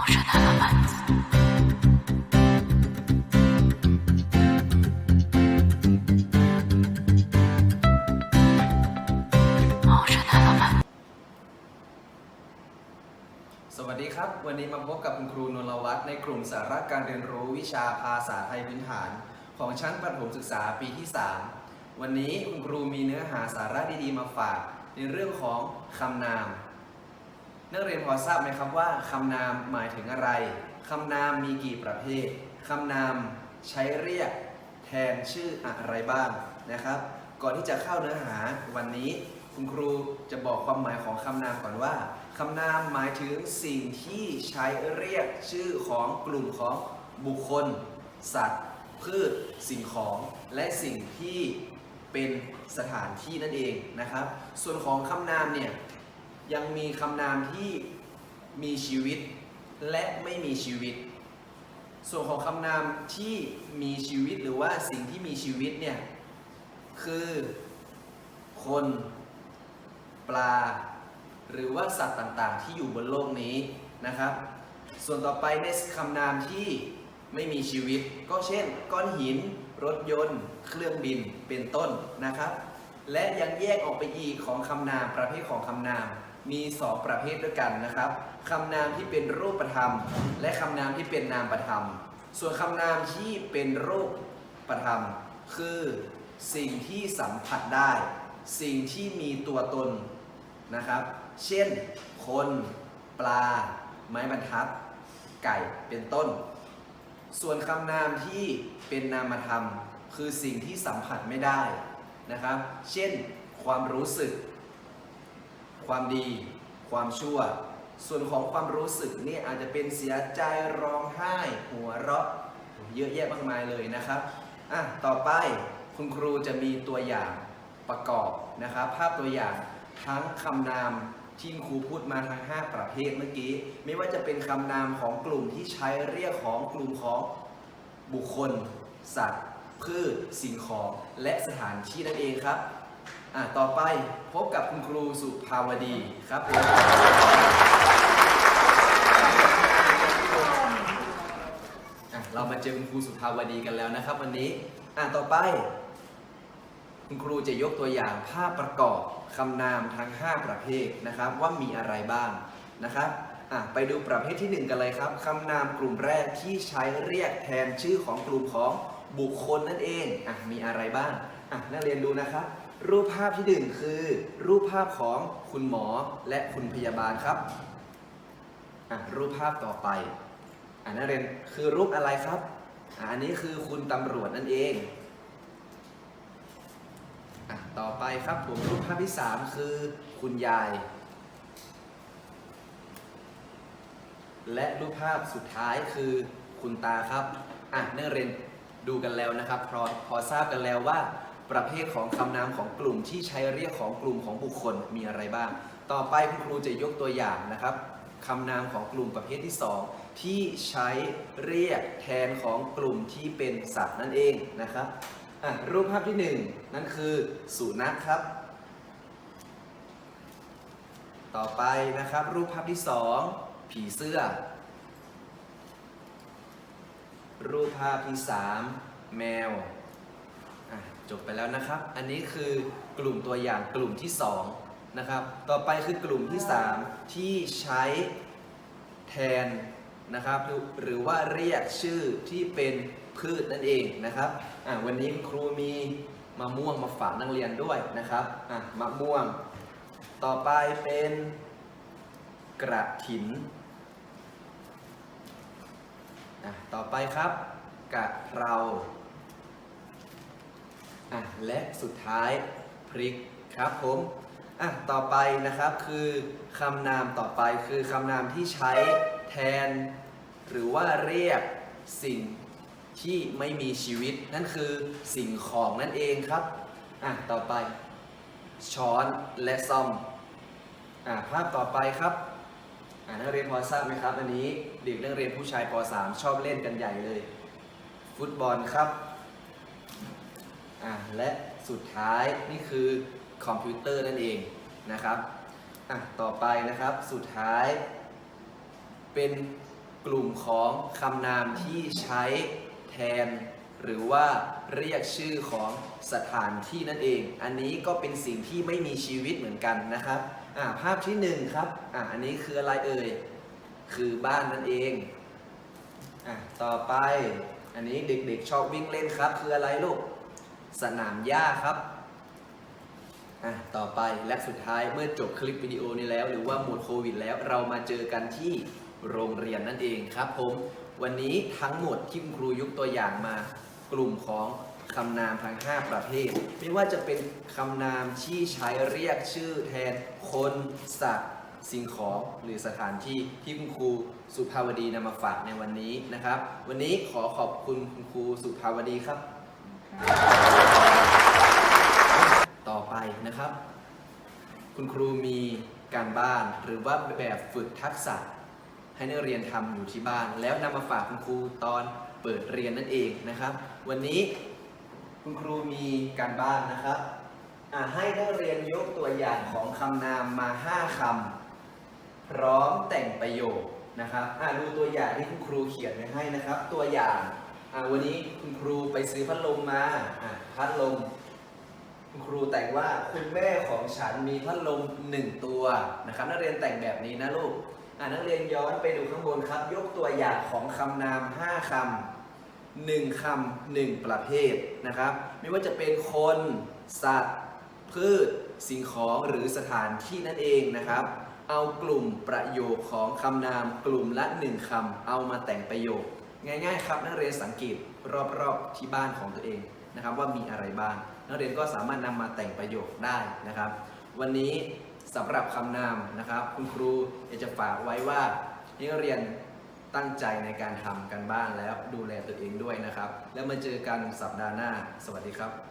สวัสดีครับ วันนี้มาพบกับคุณครูนนลวัฒน์ในกลุ่มสาระการเรียนรู้วิชาภาษาไทยพื้นฐาน ของชั้นประถมศึกษาปีที่ 3 วันนี้คุณครูมีเนื้อหาสาระดีๆมาฝาก ในเรื่องของคำนาม นักเรียนพอทราบไหมครับว่าคำนามหมายถึงอะไร คำนามมีกี่ประเภท คำนามใช้เรียกแทนชื่ออะไรบ้างนะครับ ก่อนที่จะเข้าเนื้อหาวันนี้ คุณครูจะบอกความหมายของคำนามก่อนว่าคำนามหมายถึงสิ่งที่ใช้เรียกชื่อของกลุ่มของบุคคล สัตว์ พืช สิ่งของ และสิ่งที่เป็นสถานที่นั่นเองนะครับ ส่วนของคำนามเนี่ย ยังมีคำนามที่มีชีวิตและไม่มีชีวิต ส่วนของคำนามที่มีชีวิตหรือว่าสิ่งที่มีชีวิตเนี่ย คือคน ปลา หรือว่าสัตว์ต่างๆ ที่อยู่บนโลกนี้นะครับ ส่วนต่อไปในคำนามที่ไม่มีชีวิต ก็เช่น ก้อนหิน รถยนต์ เครื่องบินเป็นต้นนะครับ และยังแยกออกไปอีกของคำนามประเภทของคำนาม มี2ประเภทด้วยกันนะครับคำนามที่เป็นรูปธรรม และคำนามที่เป็นนามธรรม ส่วนคำนามที่เป็นรูปธรรม คือสิ่งที่สัมผัสได้ สิ่งที่มีตัวตนนะครับ เช่น คน ปลา ไม้บรรทัด ไก่เป็นต้น ส่วนคำนามที่เป็นนามธรรม คือสิ่งที่สัมผัสไม่ได้นะครับ เช่น ความรู้สึก ความดี ความชั่ว ส่วนของความรู้สึกนี่อาจจะเป็นเสียใจร้องไห้ หัวเราะเยอะแยะมากมายเลยนะครับอะต่อไปคุณครูจะมีตัวอย่างประกอบนะครับ ภาพตัวอย่างทั้งคำนามที่ครูพูดมาทั้ง 5 ประเภทเมื่อกี้ ไม่ว่าจะเป็นคำนามของกลุ่มที่ใช้เรียกของกลุ่มของบุคคล สัตว์ พืช สิ่งของ และสถานที่นั่นเองครับ อะต่อไปพบกับคุณครูสุภาวดีครับผมอะเรามาเจอคุณครูสุภาวดีกันแล้วนะครับ วันนี้อะต่อไป คุณครูจะยกตัวอย่างภาพประกอบคำนามทั้ง 5 ประเภทนะครับ ว่ามีอะไรบ้างนะครับอะไปดูประเภทที่ 1 กันเลยครับคำนามกลุ่มแรกที่ใช้เรียกแทนชื่อของกลุ่มของบุคคลนั่นเองอะมีอะไรบ้างอะนักเรียนดูนะครับ รูปภาพที่หนึ่งคือ รูปภาพของคุณหมอและคุณพยาบาลครับอะรูปภาพต่อไปอะนักเรียนคือรูปอะไรครับอะอันนี้คือคุณตำรวจนั่นเองอะต่อไปครับผมรูปภาพที่3คือคุณยาย และรูปภาพสุดท้ายคือคุณตาครับอะนักเรียนดูกันแล้วนะครับพอพอทราบกันแล้วว่า ประเภทของคำนามของกลุ่มที่ใช้เรียกของกลุ่มของบุคคลมีอะไรบ้าง ต่อไปคุณครูจะยกตัวอย่างนะครับคำนามของกลุ่มประเภทที่ 2 ที่ใช้เรียกแทนของกลุ่มที่เป็นสัตว์นั่นเองนะครับรูปภาพที่หนึ่งนั่นคือสุนัขครับ ต่อไปนะครับ รูปภาพที่สองผีเสื้อ รูปภาพที่สามแมว อะจบไปแล้วนะครับ อันนี้คือกลุ่มตัวอย่างกลุ่มที่สองนะครับ ต่อไปคือกลุ่มที่สามที่ใช้แทนนะครับ หรือว่าเรียกชื่อที่เป็นพืชนั่นเองนะครับอะวันนี้คุณครูมีมะม่วงมาฝากนักเรียนด้วยนะครับอะมะม่วง ต่อไปเป็นกระถินอะต่อไปครับกะเพรา อะและสุดท้ายพริกครับผมอะต่อไปนะครับคือคำนามต่อไปคือคำนามที่ใช้แทน หรือว่าเรียกสิ่งที่ไม่มีชีวิต นั่นคือสิ่งของนั่นเองครับอะต่อไป ช้อนและซ่อมอ่าภาพต่อไปครับอ่านักเรียนพอทราบไหมครับ อันนี้เด็กนักเรียนผู้ชายป .3 ชอบเล่นกันใหญ่เลย ฟุตบอลครับ อ่าและสุดท้ายนี่คือคอมพิวเตอร์นั่นเองนะครับอะต่อไปนะครับสุดท้าย เป็นกลุ่มของคำนามที่ใช้แทน หรือว่าเรียกชื่อของสถานที่นั่นเอง อันนี้ก็เป็นสิ่งที่ไม่มีชีวิตเหมือนกันนะครับอ่าภาพที่หนึ่งครับอ่าอันนี้คืออะไรเอ่ยคือบ้านนั่นเองอะต่อไปอันนี้เด็กๆชอบวิ่งเล่นครับ คืออะไรลูก สนามหญ้าครับอะต่อไปและสุดท้ายเมื่อจบคลิปวิดีโอนี้แล้ว หรือว่าหมดโควิดแล้วเรามาเจอกันที่โรงเรียนนั่นเองครับผมวันนี้ทั้งหมดที่คุณครูยกตัวอย่างมา กลุ่มของคำนามทั้ง 5 ประเภท ไม่ว่าจะเป็นคำนามที่ใช้เรียกชื่อแทนคนสัตว์สิ่งของหรือสถานที่ที่คุณครูสุภาวดีนำมาฝากในวันนี้นะครับ วันนี้ขอขอบคุณคุณครูสุภาวดีครับ ต่อไปนะครับ คุณครูมีการบ้านหรือว่าแบบฝึกทักษะ ให้นักเรียนทำอยู่ที่บ้าน แล้วนำมาฝากคุณครูตอนเปิดเรียนนั่นเองนะครับ วันนี้คุณครูมีการบ้านนะครับอะให้นักเรียนยกตัวอย่างของคำนามมา 5คำพร้อมแต่งประโยคนะครับอะดูตัวอย่างที่คุณครูเขียนไว้ให้นะครับ ตัวอย่าง วันนี้คุณครูไปซื้อพัดลมมาพัดลม คุณครูแต่งว่าคุณแม่ของฉันมีพัดลมหนึ่งตัวนะครับ นักเรียนแต่งแบบนี้นะลูกนักเรียนย้อนไปดูข้างบนครับ ยกตัวอย่างของคำนาม 5คำหนึ่งคำหนึ่งประเภทนะครับ ไม่ว่าจะเป็นคน สัตว์ พืช สิ่งของหรือสถานที่นั่นเองนะครับ เอากลุ่มประโยคของคำนามกลุ่มละหนึ่งคำเอามาแต่งประโยค ง่ายๆครับนักเรียนสังเกตรอบๆที่บ้านของตัวเองนะครับว่ามีอะไรบ้าง นักเรียนก็สามารถนำมาแต่งประโยคได้นะครับ วันนี้สำหรับคำนามนะครับคุณครูอยากจะฝากไว้ว่าให้นักเรียนตั้งใจในการทำกันบ้านแล้วดูแลตัวเองด้วยนะครับ แล้วมาเจอกันสัปดาห์หน้า สวัสดีครับ